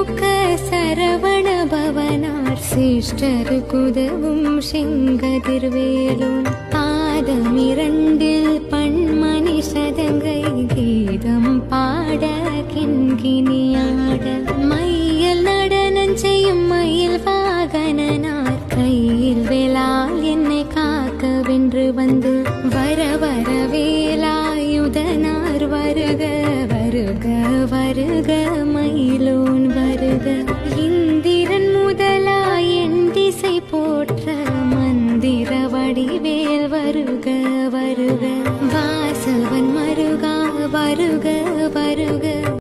பூக்க சரவண பவனார் சிஷ்டருக்குதவும் செங்கதிர்வேலும் பாதமிரண்டில் பண்மணி சதங்கை கீதம் பாட கிண்கிணியாட மையல் நடனம் செய்யும் மயில் வாகனார் கையில் வேளால் என்னை காக்க வென்று வந்து வர வர வேலாயுதனார் வருக வருக வருக மயிலோன் வடிவேல் வருக வருக. வாசவன் மருகா வருக வருக.